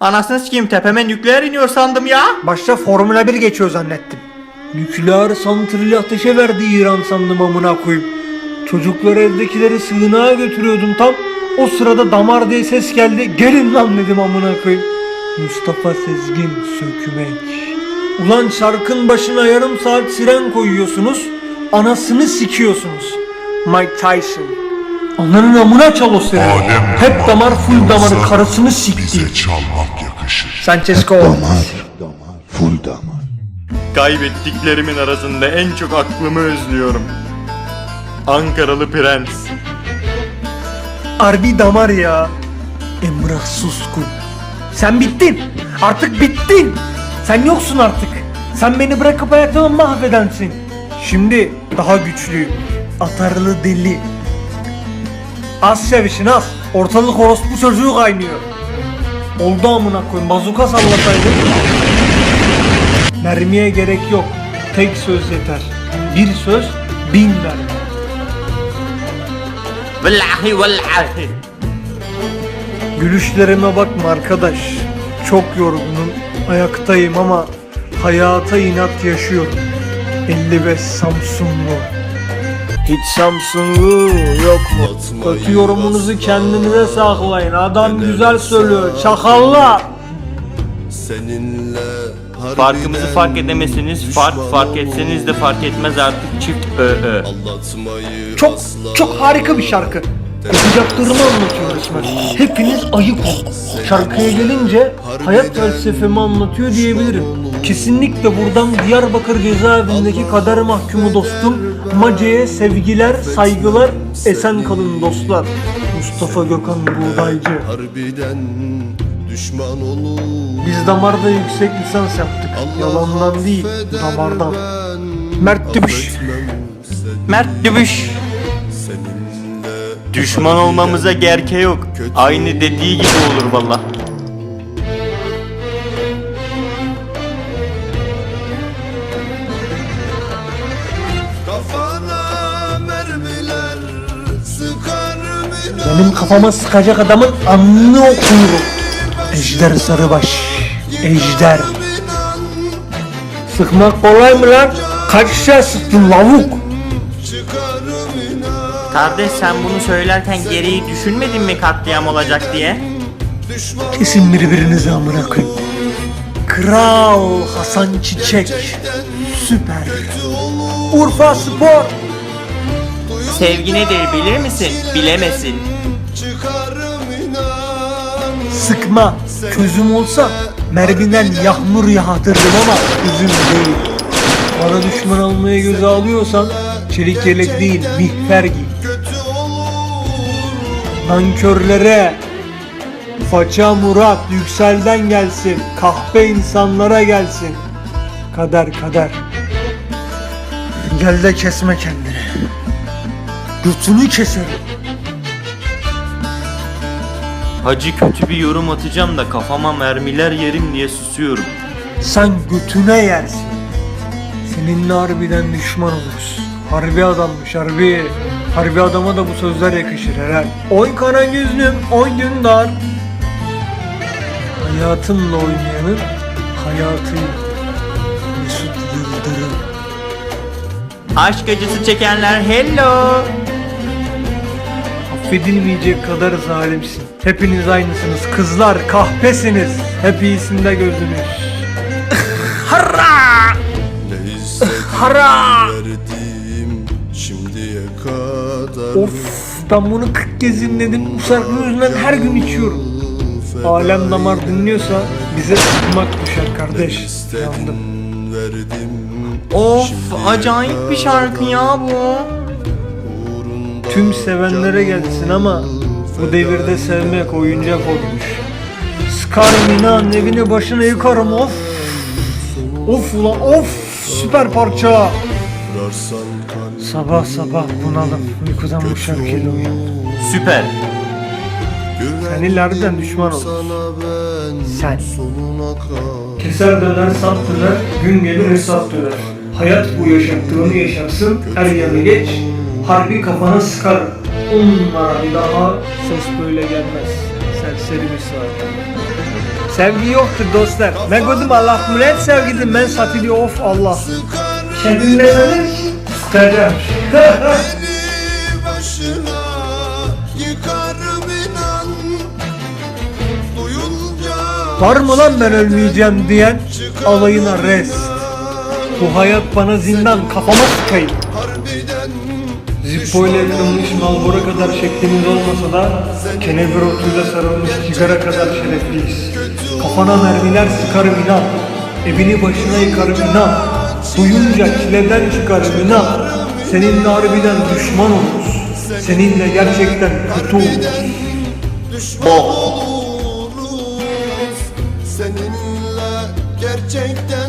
Anasını sikeyim tepeme nükleer iniyor sandım ya. Başta Formula 1 geçiyor zannettim. Nükleer santrali ateşe verdi İran sandım amına koyayım. Çocukları evdekileri sığınağa götürüyordum tam. O sırada damar diye ses geldi. Gelin lan dedim amına koyayım. Mustafa Sezgin sökmek. Ulan şarkın başına yarım saat siren koyuyorsunuz. Anasını sikiyorsunuz. Mike Tyson. Ananın amına çal o sireni. Adem Hep damar full damarı karısını sikti. Bize çalmak yakışır. Francesco. Damar, damar, full damar. Kaybettiklerimin arasında en çok aklımı özlüyorum. Ankaralı Prens. Harbi damar ya. Emrah Suskun. Sen bittin. Artık bittin. Sen yoksun artık. Sen beni bırakıp hayatımı mahvedensin. Şimdi daha güçlüyüm. Atarlı deli. Az sevişin az. Ortalık orospu çocuğu kaynıyor. Oldu amına koyayım. Bazuka sallasaydın. Mermiye gerek yok. Tek söz yeter. Bir söz bin mermi. Vallahi vallahi. Gülüşlerime bakma arkadaş. Çok yorgunum. Ayaktayım ama hayata inat yaşıyorum. 55 Samsunlu. Hiç Samsunlu yok mu? Kötü yorumunuzu kendinize saklayın. Adam güzel söylüyor. Çakallar. Seninle Farkımızı fark edemezsiniz. Fark fark etseniz de fark etmez artık çift ö ö. Çok çok harika bir şarkı. Yapacaklarımı anlatıyor resmen. Hepiniz ayıp olun. Şarkıya gelince hayat felsefemi anlatıyor diyebilirim. Kesinlikle buradan Diyarbakır cezaevindeki kader mahkumu dostum Mace'ye sevgiler, saygılar, esen kalın dostlar. Mustafa Gökhan Buğdaycı. harbiden düşman olur Biz damarda yüksek lisans yaptık. Yalandan değil, damardan. Mert Dibüş. Mert Dövüş. Düşman olmamıza gerke yok. Aynı dediği gibi olur valla. kafana mermiler sıkar Benim kafama sıkacak adamın alnını okuyorum. Ejder Sarıbaş. Ejder. Sıkmak kolay mı lan? Kaç şişe sıktın lavuk? çıkarım Kardeş sen bunu söylerken geriyi düşünmedin mi katliam olacak diye? Kesin birbirinizi amına koyayım. Kral Hasan Çiçek. Süper. Urfa Spor. Sevgi nedir bilir misin? Bilemesin. Sıkma. Közüm olsa mermiden yağmur yağdırırım ama üzüm değil. Bana düşman almaya göze alıyorsan çelik yelek değil mihver giy. kötü olur Nankörlere Faça Murat yükselden gelsin Kahpe insanlara gelsin. Kader kader. Gel de kesme kendini. Götünü keserim Hacı kötü bir yorum atacağım da kafama mermiler yerim diye susuyorum. Sen götüne yersin. Seninle harbiden düşman oluruz Harbi adammış harbi Harbi adama da bu sözler yakışır herhal Oy kara gözlüm oy dündar Hayatımla oynayanın hayatıyla Mesut Yıldırım Aşk acısı çekenler hello. Affedilmeyecek kadar zalimsin. Hepiniz aynısınız. Kızlar kahpesiniz. Hep iyisinde gözünüz. hissettim Hara! Of ben bunu 40 kez dinledim. Bu şarkının yüzünden her gün içiyorum. Alem damar dinliyorsa bize sıkmak düşer kardeş. Yandım. Of acayip bir şarkı ya bu. Tüm sevenlere gelsin ama bu devirde sevmek oyuncak olmuş. Sıkarım inan evini başına yıkarım of. Of ulan of süper parça. Sabah sabah bunalım. Uykudan bu şarkıyla uyandım. Süper. Sen ileriden düşman olursun. Sen. sonuna kadar Keser döner sap döner, gün gelir hesap döner. Hayat bu yaşattığını yaşarsın, er yanı geç, harbi kafana sıkar. On numara bir daha ses böyle gelmez. Serseri bir saat. Sevgi yoktur dostlar. Ben gözüm Allah millet sevgidim ben satili of Allah. Nedir? Sıkacağım. Başına yıkarım inan Duyunca Var mı lan ben ölmeyeceğim diyen alayına rest. Bu hayat bana zindan kafama sıkayım. harbiden Zippo ile kırılmış Malbora kadar şeklimiz olmasa da kenevir otuyla sarılmış sigara kadar şerefliyiz. Kafana mermiler sıkarım inan. Evini başına yıkarım inan. Duyunca çileden çıkarım inan. Seninle harbiden düşman oluruz. Seninle gerçekten kötü oluruz. düşman oluruz Seninle gerçekten